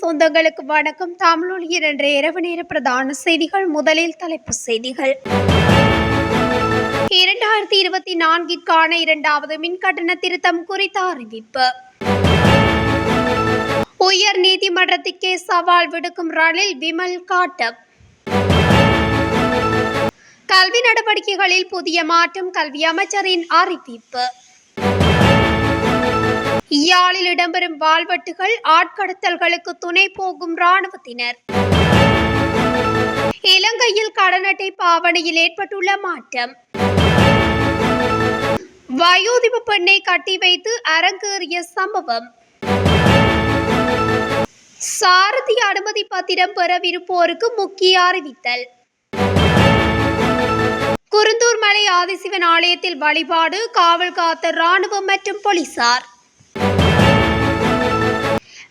சொந்தங்களுக்கு வணக்கம். தமிழ் இரண்டு இரவு நேர பிரதான செய்திகள். முதலில் தலைப்பு செய்திகள். இரண்டாயிரத்தி இருபத்தி நான்கிற்கான இரண்டாவது மின்கட்டண திருத்தம் குறித்த அறிவிப்பு. உயர் நீதிமன்றத்துக்கே சவால் விடுக்கும் ரணில் விமல் காட்டம் கல்வி நடவடிக்கைகளில் புதிய மாற்றம் கல்வி அமைச்சரின் அறிவிப்பு. யாழில் இடம்பெறும் வாள்வெட்டுகள் ஆட்கடத்தல்களுக்கு துணை போகும் ராணுவத்தினர் இலங்கையில் கடனட்டை பாவனையில் ஏற்பட்டுள்ள மாற்றம். வயோதிப பெண்ணை கட்டி வைத்து அரங்கேறிய சம்பவம். சாரதி அனுமதி பத்திரம் பெறவிருப்போருக்கு முக்கிய அறிவித்தல். குருந்தூர் மலை ஆதிசிவன் ஆலயத்தில் வழிபாடு காவல் காத்த ராணுவம் மற்றும் போலீசார்.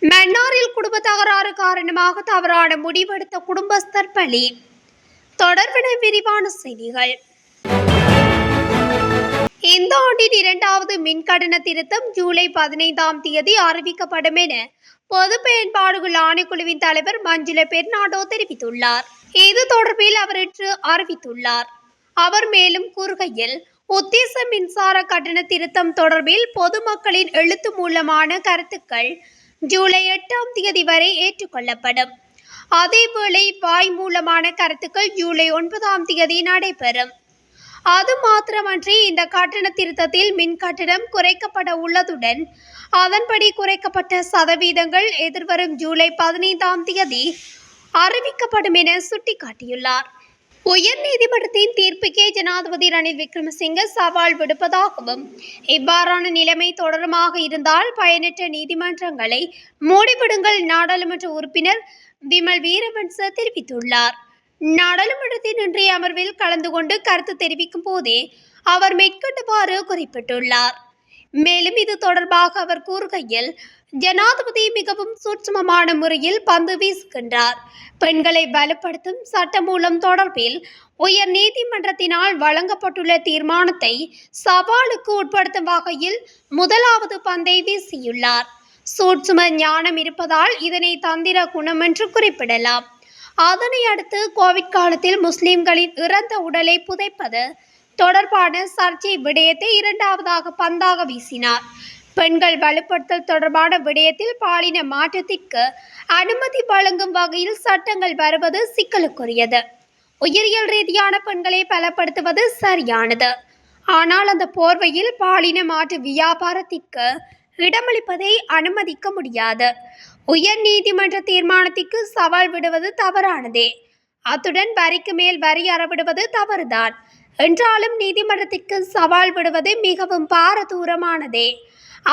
மன்னாரில் குடும்ப தகராறு காரணமாக தவறான முடிவெடுத்த குடும்பஸ்தர் பலி. தொடர்பின விரிவான செய்திகள். இந்த ஆண்டின் இரண்டாவது மின்கட்டண திருத்தம் ஜூலை பதினைந்தாம் தேதி அறிவிக்கப்படும் என பொது பயன்பாடுகள் ஆணைக்குழுவின் தலைவர் மஞ்சுள பெர்னாடோ தெரிவித்துள்ளார். இது தொடர்பில் அவர் இன்று அறிவித்துள்ளார். அவர் மேலும் கூறுகையில் உத்தேச மின்சார கட்டண திருத்தம் தொடர்பில் பொதுமக்களின் எழுத்து மூலமான கருத்துக்கள் ஜூலை எட்டாம் தேதி வரை ஏற்றுக்கொள்ளப்படும். அதேவேளை வாய் மூலமான கருத்துக்கள் ஜூலை ஒன்பதாம் தேதி நடைபெறும். அது மாத்திரமன்றி இந்த கட்டண திருத்தத்தில் மின் கட்டணம் குறைக்கப்பட உள்ளதுடன் அதன்படி குறைக்கப்பட்ட சதவீதங்கள் எதிர்வரும் ஜூலை பதினைந்தாம் தேதி அறிவிக்கப்படும் என சுட்டிக்காட்டியுள்ளார். உயர் நீதிமன்றத்தின் தீர்ப்புக்கே ஜனாதிபதி ரணில் விக்ரமசிங்க சவால் விடுப்பதாகவும் இவ்வாறான நிலைமை தொடருமாக இருந்தால் பயனற்ற நீதிமன்றங்களை மூடிவிடுங்கள் நாடாளுமன்ற உறுப்பினர் விமல் வீரவன்ச தெரிவித்துள்ளார். நாடாளுமன்றத்தின் இன்றைய அமர்வில் கலந்து கொண்டு கருத்து தெரிவிக்கும் போதே அவர் மேற்கொண்டவாறு குறிப்பிட்டுள்ளார். மேலும் இது தொடர்பாக அவர் கூறுகையில் ஜனாதிபதி மிகவும் சூட்சுமமான முறையில் பந்து வீசுகின்றார். பெண்களை வலுப்படுத்தும் சட்டமூலம் தொடர்பில் உயர் நீதிமன்றத்தினால் வழங்கப்பட்டுள்ள தீர்மானத்தை சவாலுக்கு உட்படுத்தும் வகையில் முதலாவது பந்தை வீசியுள்ளார். சூட்சும ஞானம் இருப்பதால் இதனை தந்திர குணம் என்று குறிப்பிடலாம். அதனை அடுத்து கோவிட் காலத்தில் முஸ்லிம்களின் இறந்த உடலை புதைப்பது தொடர்பான சர்ச்சை விடயத்தை இரண்டாவதாக பந்தாக வீசினார். பெண்கள் வலுப்படுத்தல் தொடர்பான விடயத்தில் பாலின மாற்றத்திற்கு அனுமதி வழங்கும் வகையில் சட்டங்கள் வருவது சிக்கலுக்குரியது. உயிரியல் ரீதியான பெண்களை பலப்படுத்துவது சரியானது. ஆனால் அந்த போர்வையில் பாலின மாற்று வியாபாரத்திற்கு இடமளிப்பதை அனுமதிக்க முடியாது. உயர் நீதிமன்ற தீர்மானத்திற்கு சவால் விடுவது தவறானதே. அத்துடன் வரிக்கு மேல் வரி அறவிடுவது தவறுதான். என்றாலும் நீதிமன்றத்திற்கு சவால் விடுவது மிகவும் பாரதூரமானதே.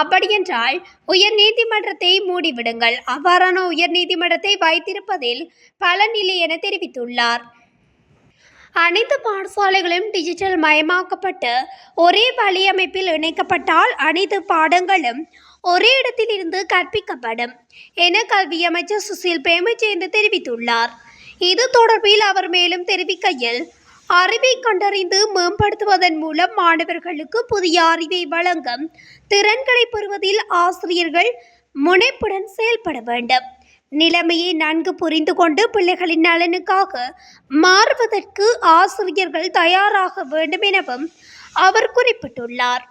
அப்படியென்றால் உயர் நீதிமன்றத்தை மூடிவிடுங்கள். அவ்வாறான உயர் நீதிமன்றத்தை வைத்திருப்பதில் பலனில்லை என தெரிவித்துள்ளார். அனைத்து பாடசாலைகளும் டிஜிட்டல் மயமாக்கப்பட்டு ஒரே வழியமைப்பில் இணைக்கப்பட்டால் அனைத்து பாடங்களும் ஒரே இடத்தில் இருந்து கற்பிக்கப்படும் என கல்வி அமைச்சர் சுசில் பிரேமச்சந்திர தெரிவித்துள்ளார். இது தொடர்பில் அவர் மேலும் தெரிவிக்கையில் அறிவை கண்டறிந்து மேம்படுத்துவதன் மூலம் மாணவர்களுக்கு புதிய அறிவை வழங்கும் திறன்களை பெறுவதில் ஆசிரியர்கள் முனைப்புடன் செயல்பட வேண்டும். நிலைமையை நன்கு புரிந்து கொண்டு பிள்ளைகளின் நலனுக்காக மாறுவதற்கு ஆசிரியர்கள் தயாராக வேண்டும் எனவும் அவர் குறிப்பிட்டுள்ளார்.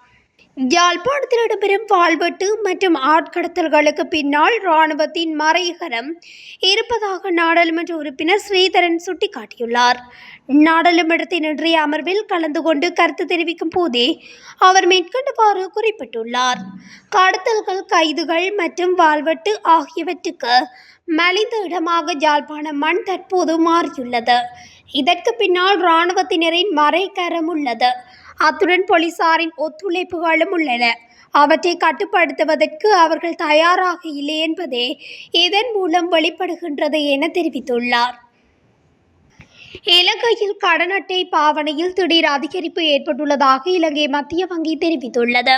யாழ்ப்பாணத்தில் இடம்பெறும் வாழ்வெட்டு மற்றும் ஆட்கடத்தல்களுக்கு பின்னால் இராணுவத்தின் மறைகரம் இருப்பதாக நாடாளுமன்ற உறுப்பினர் ஸ்ரீதரன் சுட்டிக்காட்டியுள்ளார். நாடாளுமன்றத்தின் இன்றைய அமர்வில் கலந்து கொண்டு கருத்து தெரிவிக்கும் போதே அவர் மேற்கொண்டவாறு குறிப்பிட்டுள்ளார். கடத்தல்கள் கைதுகள் மற்றும் வாழ்வெட்டு ஆகியவற்றுக்கு மலிந்த இடமாக யாழ்ப்பாண மண் தற்போது மாறியுள்ளது. இதற்கு பின்னால் இராணுவத்தினரின் மறைகரம் உள்ளது. அத்துடன் போலீசாரின் ஒத்துழைப்புகளும் உள்ளன. அவற்றை கட்டுப்படுத்துவதற்கு அவர்கள் தயாராக இல்லை என்பதே இதன் மூலம் வெளிப்படுகின்றது என தெரிவித்துள்ளார். இலங்கையில் கடன் அட்டை பாவனையில் திடீர் அதிகரிப்பு ஏற்பட்டுள்ளதாக இலங்கை மத்திய வங்கி தெரிவித்துள்ளது.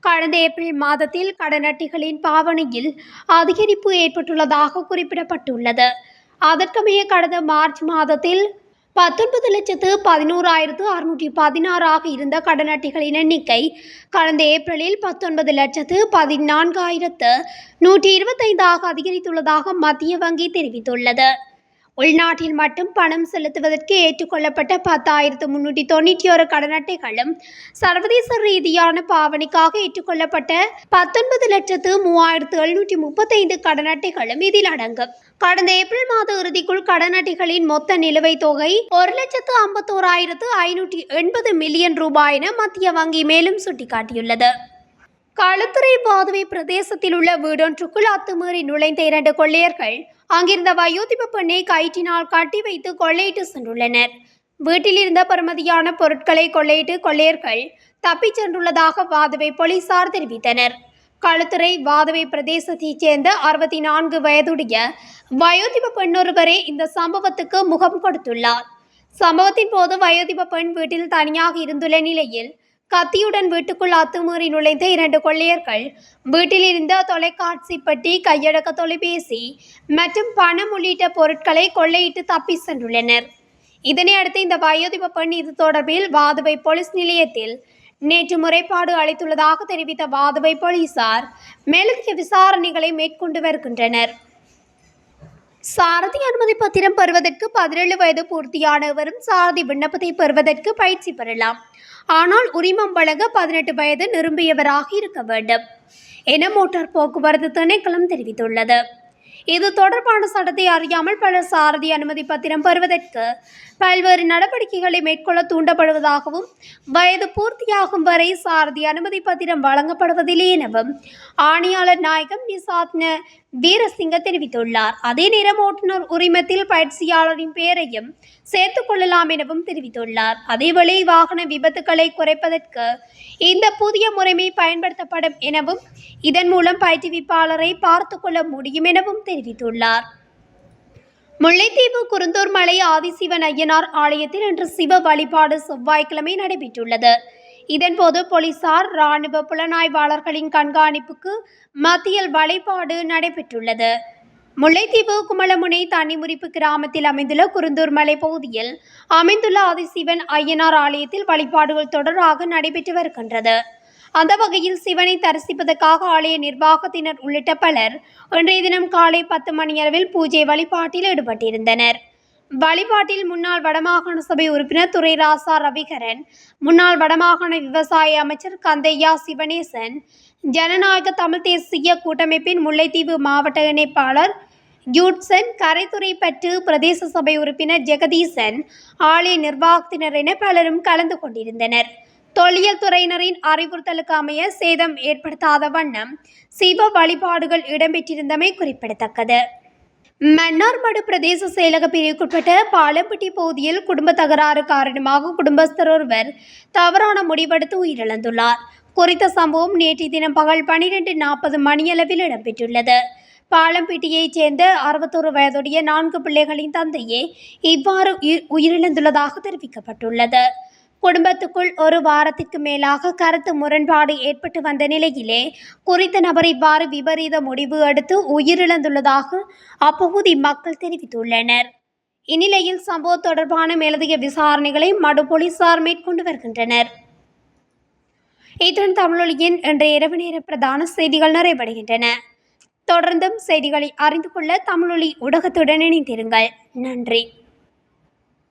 கடந்த ஏப்ரல் மாதத்தில் கடன் அட்டைகளின் பாவனையில் அதிகரிப்பு ஏற்பட்டுள்ளதாக குறிப்பிடப்பட்டுள்ளது. அதற்கமைய கடந்த மார்ச் மாதத்தில் பத்தொன்பது லட்சத்து பதினோராயிரத்து அறுநூற்றி பதினாறாக இருந்த கடன் அட்டைகளின் எண்ணிக்கை கடந்த ஏப்ரலில் பத்தொன்பது லட்சத்து பதினான்காயிரத்து நூற்றி இருபத்தைந்தாக அதிகரித்துள்ளதாக மத்திய வங்கி தெரிவித்துள்ளது. உள்நாட்டில் மட்டும் பணம் செலுத்துவதற்கு ஏற்றுக்கொள்ளப்பட்ட பத்தாயிரத்து முன்னூற்றி தொண்ணூற்றி ஒரு கடன் அட்டைகளும் சர்வதேச ரீதியான பாவனைக்காக ஏற்றுக்கொள்ளப்பட்ட பத்தொன்பது லட்சத்து மூவாயிரத்து எழுநூற்றி முப்பத்தைந்து கடன் அட்டைகளும் இதில் அடங்கும். கடந்த ஏப்ரல் மாத இறுதிக்குள் கடன் அட்டைகளின் மொத்த நிலுவைத் தொகை ஒரு லட்சத்து ஐம்பத்தோராயிரத்து ஐநூற்றி எண்பது மில்லியன் ரூபாய் என மத்திய வங்கி மேலும் சுட்டிக்காட்டியுள்ளது. மதுரை பாதுவை பிரதேசத்தில் உள்ள வீடொன்றுக்குள் அத்துமீறி நுழைந்த இரண்டு கொள்ளையர்கள் அங்கிருந்த வயோதிப பெண்ணை கயிற்றினால் கட்டி வைத்து கொள்ளையிட்டு சென்றுள்ளனர். வீட்டில் இருந்த பெறுமதியான பொருட்களை கொள்ளையிட்டு கொள்ளையர்கள் தப்பிச் சென்றுள்ளதாக வாதுவை போலீசார் தெரிவித்தனர். களுத்துறை வாதுவை பிரதேசத்தைச் சேர்ந்த அறுபத்தி நான்கு வயதுடைய வயோதிப பெண்ணொருவரே இந்த சம்பவத்துக்கு முகம் கொடுத்துள்ளார். சம்பவத்தின் போது வயோதிப பெண் வீட்டில் தனியாக இருந்துள்ள நிலையில் கத்தியுடன் வீட்டுக்குள் அத்துமீறி நுழைந்த இரண்டு கொள்ளையர்கள் வீட்டில் இருந்த தொலைக்காட்சி பெட்டி கையடக்க தொலைபேசி மற்றும் பணம் உள்ளிட்ட பொருட்களை கொள்ளையிட்டு தப்பி சென்றுள்ளனர். இதனை அடுத்து இந்த வயோதிப பெண் இது தொடர்பில் வாதுவை போலீஸ் நிலையத்தில் நேற்று முறைப்பாடு அளித்துள்ளதாக தெரிவித்த வாதுவை போலீசார் மேலதிக விசாரணைகளை மேற்கொண்டு வருகின்றனர். சாரதி அனுமதி பத்திரம் பெறுவதற்கு பதினேழு வயது பூர்த்தியானவரும் சாரதி விண்ணப்பத்தை பெறுவதற்கு பயிற்சி பெறலாம். ஆனால் உரிமம் வழங்க பதினெட்டு வயது நிரம்பியவராக இருக்க வேண்டும். என மோட்டார் போக்குவரத்து திணைக்களம் தெரிவித்துள்ளது. இது தொடர்பான சட்டத்தை அறியாமல் பலர் சாரதி அனுமதி பத்திரம் பெறுவதற்கு பல்வேறு நடவடிக்கைகளை மேற்கொள்ள தூண்டப்படுவதாகவும் வயது பூர்த்தியாகும் வரை சாரதி அனுமதி பத்திரம் வழங்கப்படுவதில்லை எனவும் ஆணையாளர் நாயகம் நிசாத்ன வீரசிங்க தெரிவித்துள்ளார். அதே நேரம் ஓட்டுநர் உரிமத்தில் பயிற்சியாளரின் பெயரையும் சேர்த்துக் கொள்ளலாம் எனவும் தெரிவித்துள்ளார். அதேவேளை வாகன விபத்துக்களை குறைப்பதற்கு இந்த புதிய முறைமை பயன்படுத்தப்படும் எனவும் இதன் மூலம் பயிற்றுவிப்பாளரை பார்த்து கொள்ள முடியும் எனவும் தெரிவித்துள்ளார். முல்லைத்தீவு குருந்தூர் மலை ஆதிசிவன் ஐயனார் ஆலயத்தில் இன்று சிவ வழிபாடு செவ்வாய்க்கிழமை நடைபெற்றுள்ளது. இதன்போது போலீசார் இராணுவ புலனாய்வாளர்களின் கண்காணிப்புக்கு மத்தியில் வழிபாடு நடைபெற்றுள்ளது. முல்லைத்தீவு குமலமுனை தனிமுறிப்பு கிராமத்தில் அமைந்துள்ள குருந்தூர் மலை பகுதியில் அமைந்துள்ள ஆதிசிவன் ஐயனார் ஆலயத்தில் வழிபாடுகள் தொடராக நடைபெற்று வருகின்றது. அந்த வகையில் சிவனை தரிசிப்பதற்காக ஆலய நிர்வாகத்தினர் உள்ளிட்ட பலர் இன்றைய தினம் காலை பத்து மணியளவில் பூஜை வழிபாட்டில் ஈடுபட்டிருந்தனர். வழிபாட்டில் முன்னாள் வடமாகாண சபை உறுப்பினர் துரை ராசா ரவிகரன் முன்னாள் வடமாகாண விவசாய அமைச்சர் கந்தையா சிவனேசன் ஜனநாயக தமிழ் தேசிய கூட்டமைப்பின் முல்லைத்தீவு மாவட்ட இணைப்பாளர் யூட்சன் கரைத்துறை பற்று பிரதேச சபை உறுப்பினர் ஜெகதீசன் ஆலய நிர்வாகத்தினர் என பலரும் கலந்து கொண்டிருந்தனர். தொல்லியல் துறையினரின் அறிவுறுத்தலுக்கு அமைய சேதம் ஏற்படுத்தாத வண்ணம் சிவ வழிபாடுகள் இடம்பெற்றிருந்தமை குறிப்பிடத்தக்கது. மன்னார்மடு பிரதேச செயலக பிரிவுக்குட்பட்ட பாலம்பட்டி பகுதியில் குடும்ப தகராறு காரணமாக குடும்பஸ்தர் ஒருவர் தவறான முடிவெடுத்து உயிரிழந்துள்ளார். குறித்த சம்பவம் நேற்றைய தினம் பகல் பனிரெண்டு நாற்பது மணியளவில் இடம்பெற்றுள்ளது. பாலம்பேட்டியைச் சேர்ந்த அறுபத்தோரு வயதுடைய நான்கு பிள்ளைகளின் தந்தையே இவ்வாறு உயிர் உயிரிழந்துள்ளதாக தெரிவிக்கப்பட்டுள்ளது. குடும்பத்துக்குள் ஒரு வாரத்திற்கு மேலாக கருத்து முரண்பாடு ஏற்பட்டு வந்த நிலையிலே குறித்த நபர் இவ்வாறு விபரீத முடிவு எடுத்து உயிரிழந்துள்ளதாக அப்பகுதி மக்கள் தெரிவித்துள்ளனர். இந்நிலையில் சம்பவம் தொடர்பான மேலதிக விசாரணைகளை மடு போலீசார் மேற்கொண்டு வருகின்றனர். இத்துடன் தமிழொலியின் இன்றைய இரவு நேர பிரதான செய்திகள் நிறைவடைகின்றன. தொடர்ந்தும் செய்திகளை அறிந்து கொள்ள தமிழொலி ஊடகத்துடன் இணைந்திருங்கள். நன்றி.